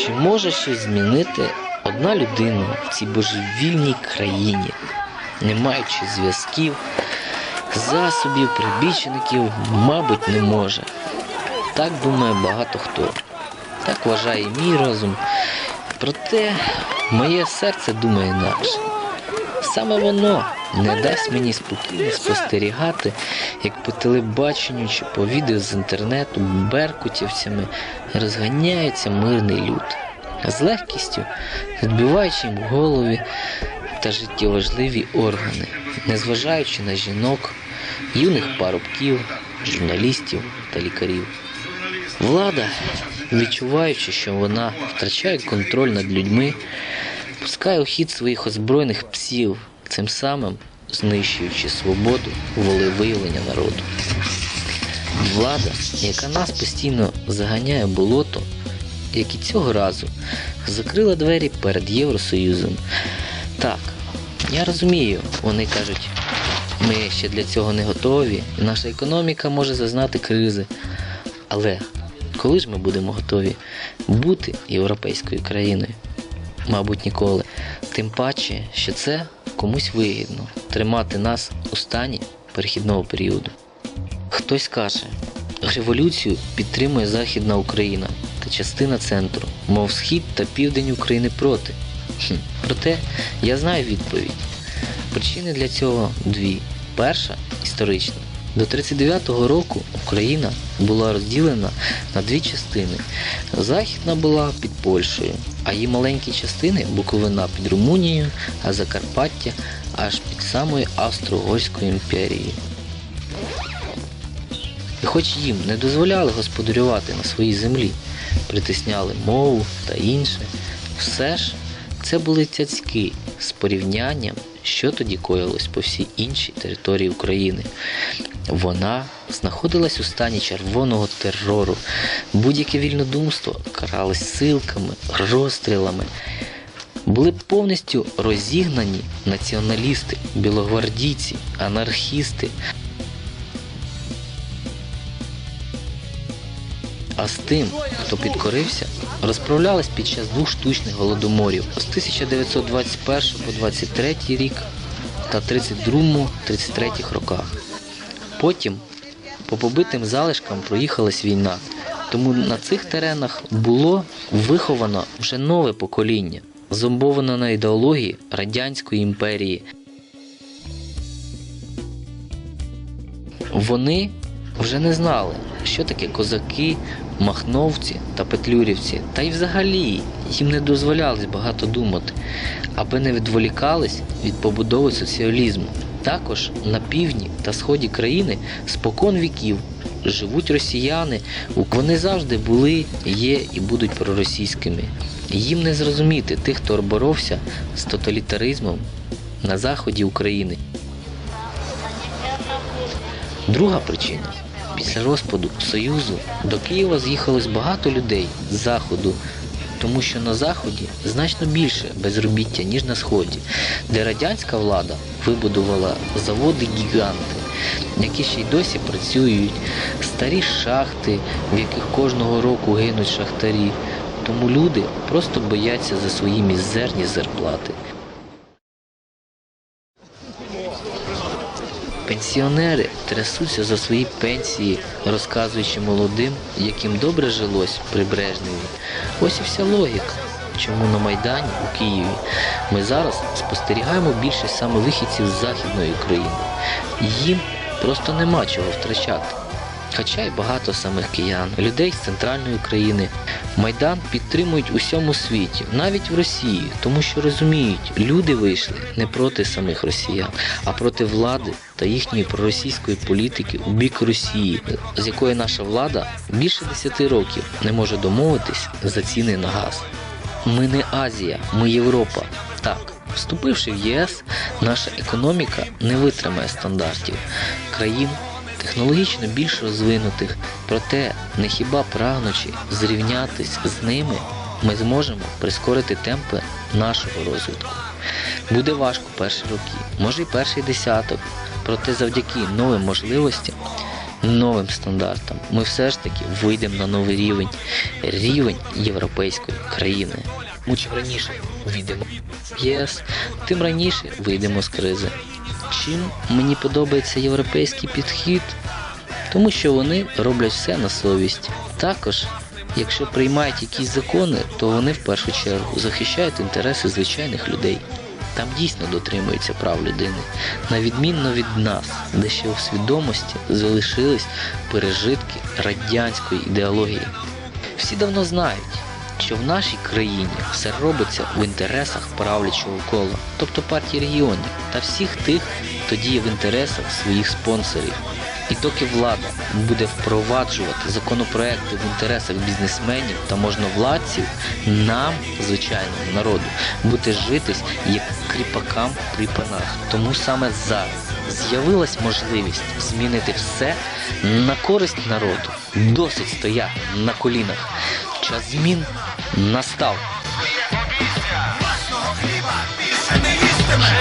Чи може щось змінити одна людина в цій божевільній країні, не маючи зв'язків, засобів, прибічників, мабуть, не може. Так думає багато хто. Так вважає мій розум. Проте моє серце думає інакше. Саме воно не дасть мені спокійно спостерігати, як по телебаченню чи по відео з інтернету беркутівцями розганяється мирний люд, з легкістю відбиваючи їм голові та життєважливі органи, незважаючи на жінок, юних парубків, журналістів та лікарів. Влада, відчуваючи, що вона втрачає контроль над людьми, пускає у хід своїх озброєних псів, цим самим знищуючи свободу волевиявлення народу. Влада, яка нас постійно заганяє болото, як і цього разу, закрила двері перед Євросоюзом. Так, я розумію, вони кажуть, ми ще для цього не готові, наша економіка може зазнати кризи. Але коли ж ми будемо готові бути європейською країною? Мабуть, ніколи. Тим паче, що це комусь вигідно тримати нас у стані перехідного періоду. Хтось каже, революцію підтримує Західна Україна та частина центру, мов схід та південь України проти. Хм. Проте я знаю відповідь. Причини для цього дві. Перша історична. До 39-го року Україна була розділена на дві частини. Західна була під Польщею, а її маленькі частини Буковина під Румунією, а Закарпаття аж під самою Австро-Угорською імперією. І хоч їм не дозволяли господарювати на своїй землі, притисняли мову та інше, все ж це були цяцьки з порівнянням, що тоді коїлось по всій іншій території України. Вона знаходилась у стані червоного терору. Будь-яке вільнодумство каралось силками, розстрілами. Були повністю розігнані націоналісти, білогвардійці, анархісти, А з тим, хто підкорився, розправлялись під час двох штучних голодоморів з 1921 по 23 рік та 32-33 роках. Потім по побитим залишкам проїхалась війна, тому на цих теренах було виховано вже нове покоління, зомбоване на ідеології Радянської імперії. Вони вже не знали, що таке козаки, махновці та петлюрівці, та й взагалі їм не дозволялось багато думати, аби не відволікались від побудови соціалізму. Також на півдні та сході країни спокон віків живуть росіяни. Вони завжди були, є і будуть проросійськими. Їм не зрозуміти тих, хто боровся з тоталітаризмом на заході України. Друга причина. Після розпаду Союзу до Києва з'їхалось багато людей з Заходу, тому що на Заході значно більше безробіття, ніж на Сході, де радянська влада вибудувала заводи-гіганти, які ще й досі працюють, старі шахти, в яких кожного року гинуть шахтарі. Тому люди просто бояться за свої мізерні зарплати. Пенсіонери трясуться за свої пенсії, розказуючи молодим, яким добре жилось при Брежневі. Ось і вся логіка. Чому на Майдані у Києві ми зараз спостерігаємо більшість саме вихідців з Західної України. Їм просто нема чого втрачати. Хоча й багато самих киян, людей з центральної країни. Майдан підтримують у всьому світі, навіть в Росії, тому що розуміють, люди вийшли не проти самих росіян, а проти влади та їхньої проросійської політики у бік Росії, з якої наша влада більше 10 років не може домовитись за ціни на газ. Ми не Азія, ми Європа. Так, вступивши в ЄС, наша економіка не витримає стандартів країн технологічно більш розвинутих, проте не хіба прагнучи зрівнятись з ними, ми зможемо прискорити темпи нашого розвитку. Буде важко перші роки, може й перший десяток, проте завдяки новим можливостям новим стандартам. Ми все ж таки вийдемо на новий рівень, рівень європейської країни. Чим раніше війдемо в ЄС, тим раніше вийдемо з кризи. Чим мені подобається європейський підхід? Тому що вони роблять все на совість. Також, якщо приймають якісь закони, то вони в першу чергу захищають інтереси звичайних людей. Там дійсно дотримуються прав людини, на відмінно від нас, де ще у свідомості залишились пережитки радянської ідеології. Всі давно знають, що в нашій країні все робиться в інтересах правлячого кола, тобто партії регіонів та всіх тих, хто діє в інтересах своїх спонсорів. І доки влада буде впроваджувати законопроекти в інтересах бізнесменів та можновладців, нам, звичайному народу, буде житись як кріпакам при панах. Тому саме зараз з'явилась можливість змінити все на користь народу. Досить стояти на колінах. Час змін настав. Власного хліба більше не їстиме.